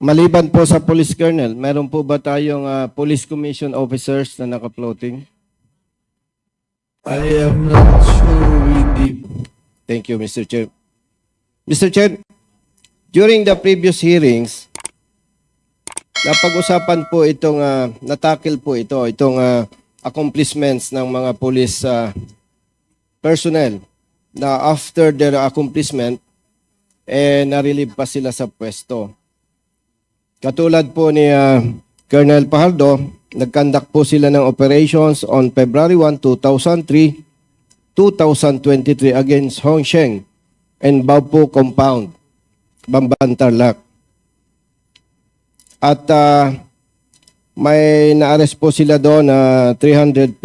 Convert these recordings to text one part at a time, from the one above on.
Maliban po sa police colonel, meron po ba tayong ah, police commission officers na naka-floating? I am not sure with the Thank you, Mr. Chair. Mr. Chair, during the previous hearings, napag-usapan po itong, uh, natakil po ito, itong ah, accomplishments ng mga police ah, personnel na after their accomplishment, eh, na-relieve pa sila sa pwesto. Katulad po ni ah, Colonel Pajardo, nag-conduct po sila ng operations on February 1, 2003, 2023 against Hong Sheng and Baopo Compound, Bamban Tarlac. At ah, may na-arrest po sila doon na 350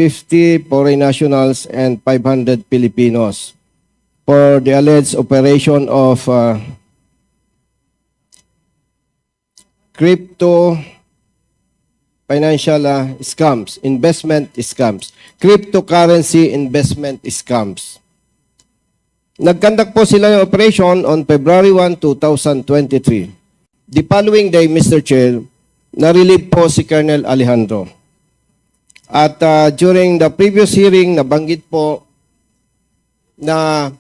foreign nationals and 500 Filipinos for the alleged operation of ah, crypto financial ah, scams, investment scams, cryptocurrency investment scams. Nagkandak po sila ng operation on February 1, 2023. The following day, Mr. Chair, na-relieve po si Colonel Alejandro. At ah, during the previous hearing, nabanggit po na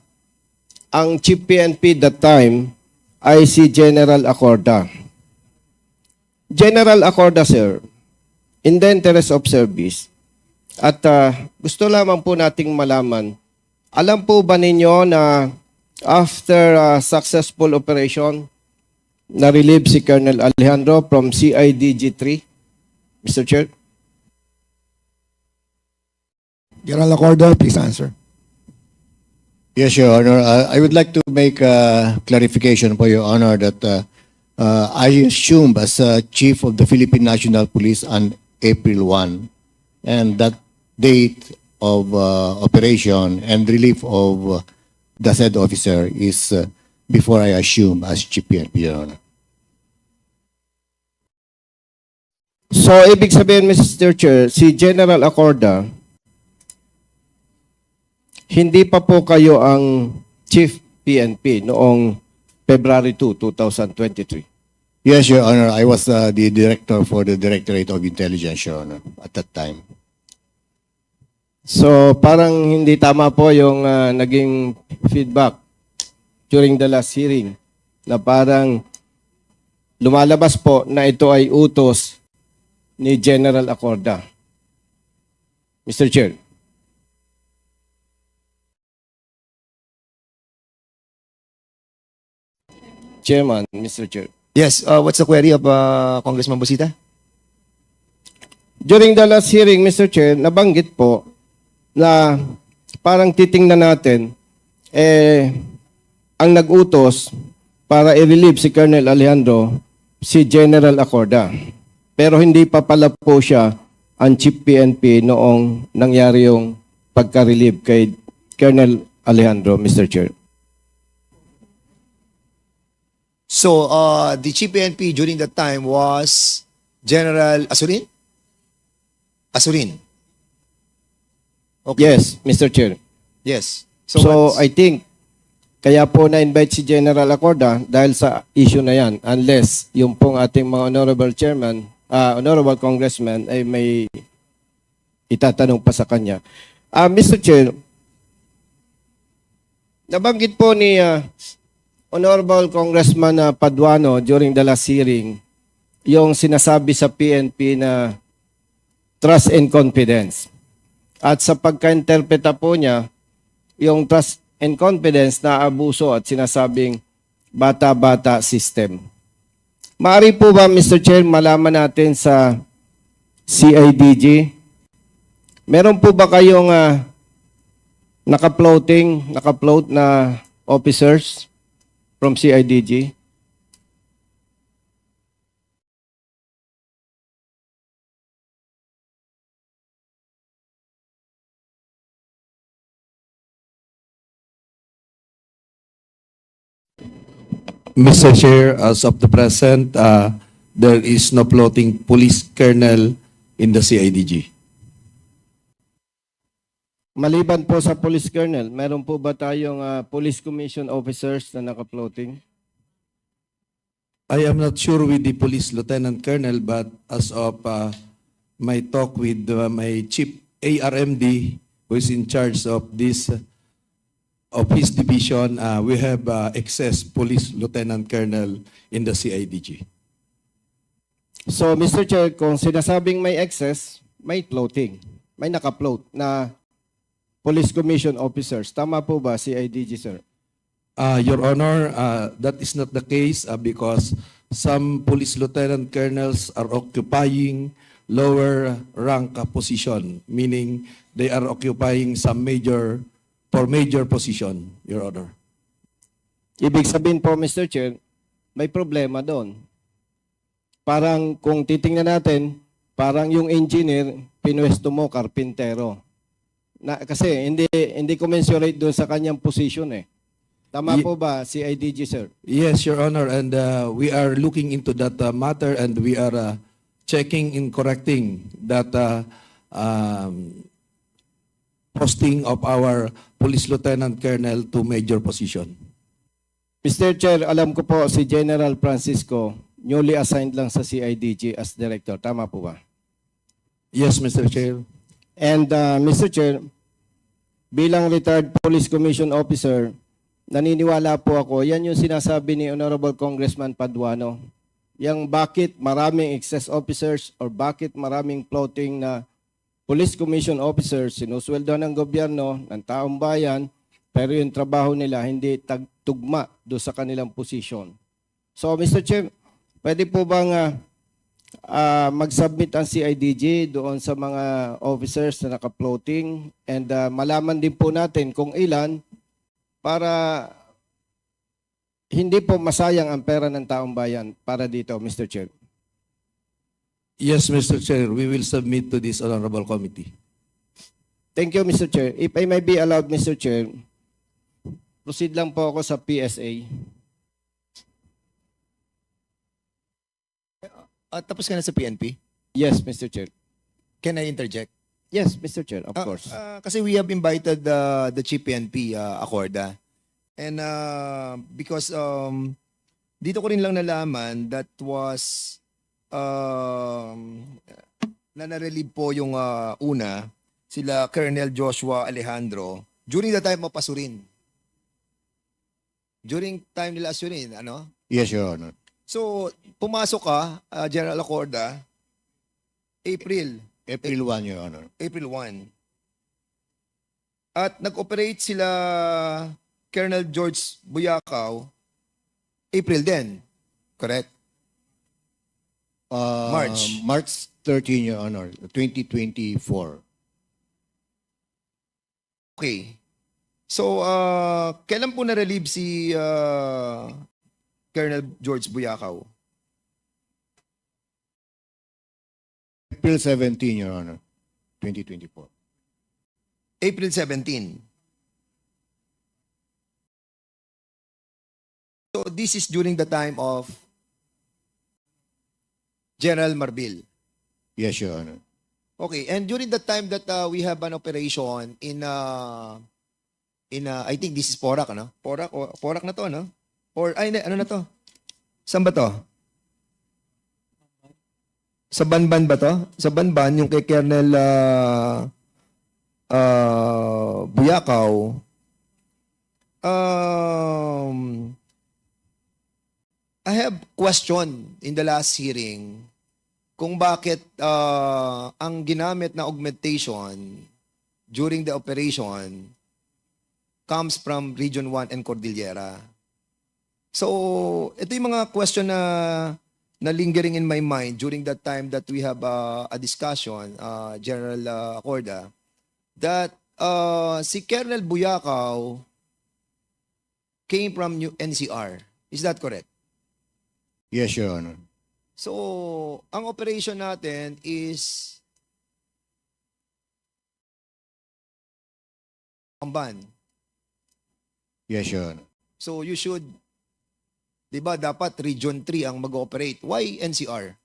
ang Chief PNP that time ay si General Acorda. General Acorda, sir, in the interest of service, at ah, gusto lamang po nating malaman, alam po ba ninyo na after a successful operation, na-relieve si Colonel Alejandro from CIDG-3? Mr. Chair? General Acorda, please answer. Yes, Your Honor. Uh, I would like to make a clarification for Your Honor that uh, uh, I assumed as uh, Chief of the Philippine National Police on April 1, and that date of uh, operation and relief of uh, the said officer is uh, before I assume as Chief PNP, Your Honor. So, ibig sabihin, Mr. Chair, si General Acorda, hindi pa po kayo ang Chief PNP noong February 2, 2023. Yes, Your Honor. I was uh, the director for the Directorate of Intelligence, Your Honor, at that time. So, parang hindi tama po yung ah, naging feedback during the last hearing na parang lumalabas po na ito ay utos ni General Acorda. Mr. Chair. Chairman, Mr. Chair. Yes, uh, what's the query of uh, Congressman Busita? During the last hearing, Mr. Chair, nabanggit po na parang titingnan natin, eh, ang nag-utos para i-relieve si Colonel Alejandro, si General Acorda. Pero hindi pa pala po siya ang Chief PNP noong nangyari yung pagka-relieve kay Colonel Alejandro, Mr. Chair. So, uh, the Chief PNP during that time was General Asurin? Asurin. Okay. Yes, Mr. Chair. Yes. So, So, what's- I think kaya po na-invite si General Acorda dahil sa issue na yan unless yung pong ating mga honorable chairman, ah, honorable congressman ay may itatanong pa sa kanya. Ah, Mr. Chair, nabanggit po ni ah, honorable congressman ah, Paduano during the last hearing yung sinasabi sa PNP na trust and confidence. At sa pagka-interpreta po niya, yung trust and confidence na abuso at sinasabing bata-bata system. Maari po ba, Mr. Chair, malaman natin sa CIDG? Meron po ba kayong uh, naka-floating, naka-float na officers from CIDG? Mr. Chair, as of the present, uh, there is no floating police colonel in the CIDG. Maliban po sa police colonel, meron po ba tayong ah, police commission officers na naka-floating? I am not sure with the police lieutenant colonel, but as of uh, my talk with uh, my chief ARMD, who is in charge of this uh, of his division, uh, we have uh, excess police lieutenant colonel in the CIDG. So, Mr. Chair, kung sinasabing may excess, may floating. May naka-float na police commission officers. Tama po ba, CIDG, sir? Uh, Your Honor, uh, that is not the case uh, because some police lieutenant colonels are occupying lower rank position, meaning they are occupying some major, for major position, Your Honor. Ibig sabihin po, Mr. Chair, may problema doon. Parang kung titingnan natin, parang yung engineer, pinwesto mo, karpintero. Na, kasi hindi, hindi commensurate doon sa kanyang position eh. Tama Ye- po ba, CIDG, sir? Yes, Your Honor, and uh, we are looking into that uh, matter and we are uh, checking and correcting that uh, um, posting of our police lieutenant colonel to major position. Mr. Chair, alam ko po si General Francisco newly assigned lang sa CIDG as director. Tama po ba? Yes, Mr. Chair. And uh, Mr. Chair, bilang retired police commission officer, naniniwala po ako, yan yung sinasabi ni Honorable Congressman Paduano. Yang bakit maraming excess officers or bakit maraming floating na police commission officers sinusweldo ng gobyerno, ng taong bayan, pero yung trabaho nila hindi tagtugma do sa kanilang posisyon. So Mr. Chair, pwede po bang ah, ah, mag-submit ang CIDG doon sa mga officers na naka-floating and ah, malaman din po natin kung ilan para hindi po masayang ang pera ng taong bayan para dito, Mr. Chair. Yes, Mr. Chair, we will submit to this honorable committee. Thank you, Mr. Chair. If I may be allowed, Mr. Chair, proceed lang po ako sa PSA. Ah, tapos ka na sa PNP? Yes, Mr. Chair. Can I interject? Yes, Mr. Chair, of Ah, course. ah, kasi we have invited the the chief PNP uh, Acorda. And uh, because um, dito ko rin lang nalaman that was um, na narelieve po yung uh, una sila Colonel Joshua Alejandro during the time of Pasurin. During time nila Asurin, ano? Yes, Your Honor. So, pumasok ka, uh, General Acorda, April April 1, Your Honor. April 1. At nag-operate sila Colonel George Buyakaw April din. Correct? Uh, March. March 13, Your Honor, 2024. Okay. So, uh, kailan po na-relieve si uh, Colonel George Buyakaw? April 17, Your Honor, 2024. April 17. So, this is during the time of General Marbil. Yes, Your Honor. Okay, and during the time that uh, we have an operation in uh in uh, I think this is Porac, ano? Porac o Porac na to, no? Or ay hindi, ano na to? Saan ba to? Sa Banban ba to? Sa Banban yung kay Colonel uh, uh, Buyakaw um I have question in the last hearing kung bakit uh, ang ginamit na augmentation during the operation comes from Region 1 and Cordillera. So, ito yung mga question na na lingering in my mind during that time that we have uh, a discussion, uh, General uh, Acorda, that uh, si Colonel Buyakaw came from New NCR. Is that correct? Yes, Your Honor. So, ang operation natin is Pamban. Yes, Your Honor. So, you should, di ba, dapat Region 3 ang mag-operate. Why NCR?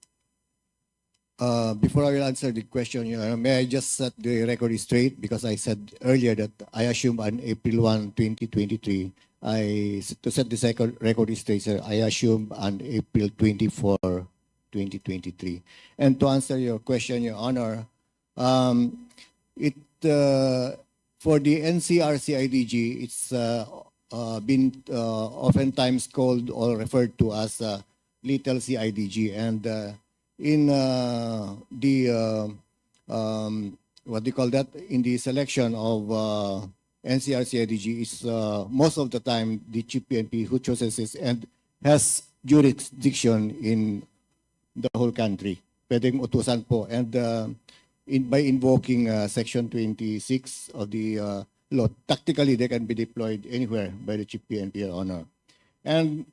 Uh, before I will answer the question, Your Honor, may I just set the record straight because I said earlier that I assume on April 1, 2023, I, to set the second record straight, sir, I assume on April 24, 2023. And to answer your question, Your Honor, um, it, uh, for the NCRCIDG, it's uh, uh, been uh, oftentimes called or referred to as uh, Little CIDG. And uh, in uh, the, uh, um, what do you call that, in the selection of uh, NCRCIDG, is uh, most of the time the chief PNP who chooses it and has jurisdiction in the whole country. Pwedeng utusan po. And uh, in, by invoking uh, Section 26 of the uh, law, tactically they can be deployed anywhere by the Chief PNP, Your Honor. And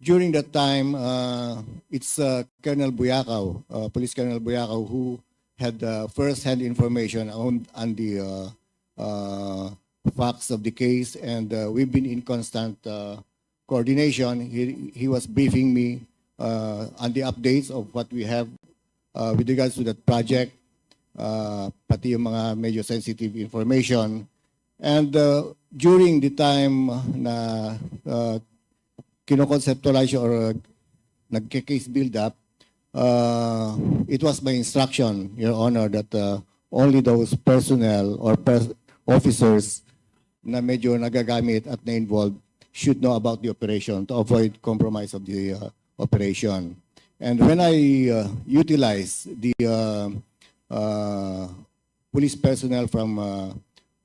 during that time, uh, it's uh, Colonel Buyakaw, uh, Police Colonel Buyakaw, who had uh, first-hand information on, on the uh, uh, facts of the case, and uh, we've been in constant uh, coordination. He, he was briefing me uh, on the updates of what we have uh, with regards to that project, uh, pati yung mga medyo sensitive information. And uh, during the time na uh, kinoconceptualize or uh, nagke-case build up, uh, it was my instruction, Your Honor, that uh, only those personnel or pers- officers na medyo nagagamit at na-involved should know about the operation to avoid compromise of the uh, operation. And when I uh, utilize the uh, uh, police personnel from uh,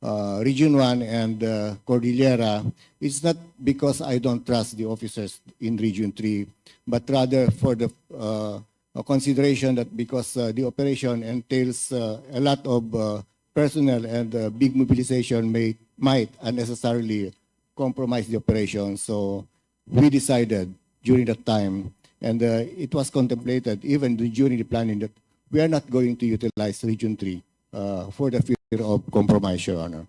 uh, Region 1 and uh, Cordillera, it's not because I don't trust the officers in Region 3, but rather for the uh, consideration that because uh, the operation entails uh, a lot of uh, personnel and uh, big mobilization may might unnecessarily compromise the operation. So we decided during that time, and uh, it was contemplated even during the planning that we are not going to utilize Region 3 uh, for the fear of compromise, Your Honor.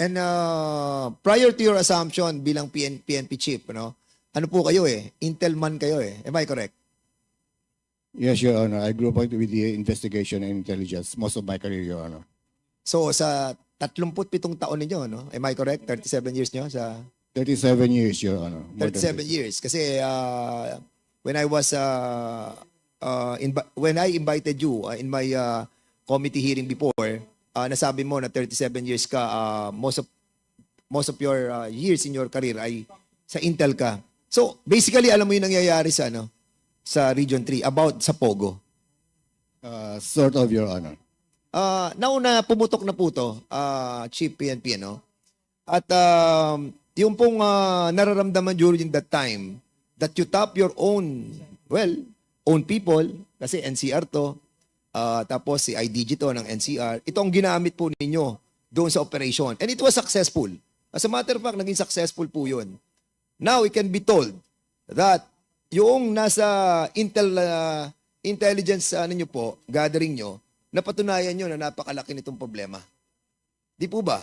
And uh, prior to your assumption bilang PN, PNP chief, ano, ano po kayo eh? Intel man kayo eh. Am I correct? Yes, Your Honor. I grew up with the investigation and intelligence most of my career, Your Honor. So sa 37 taon ninyo, no? Am I correct? 37 years nyo sa 37 years, Your Honor. More than 37 years kasi uh, when I was uh, uh, when I invited you uh, in my uh, committee hearing before, uh, nasabi mo na 37 years ka uh, most of most of your uh, years in your career ay sa Intel ka. So basically alam mo yung nangyayari sa ano sa Region 3 about sa Pogo. Uh, sort of, Your Honor. Ah, nauna pumutok na po to, ah, Chief PNP, no? At um, yung pong ah, nararamdaman during that time that you tap your own, well, own people, kasi NCR to, ah, tapos si IDG to ng NCR, ito ang ginamit po ninyo doon sa operation. And it was successful. As a matter of fact, naging successful po yun. Now, it can be told that yung nasa intel ah, intelligence ano nyo po, gathering nyo, napatunayan nyo na napakalaki nitong problema. Di po ba?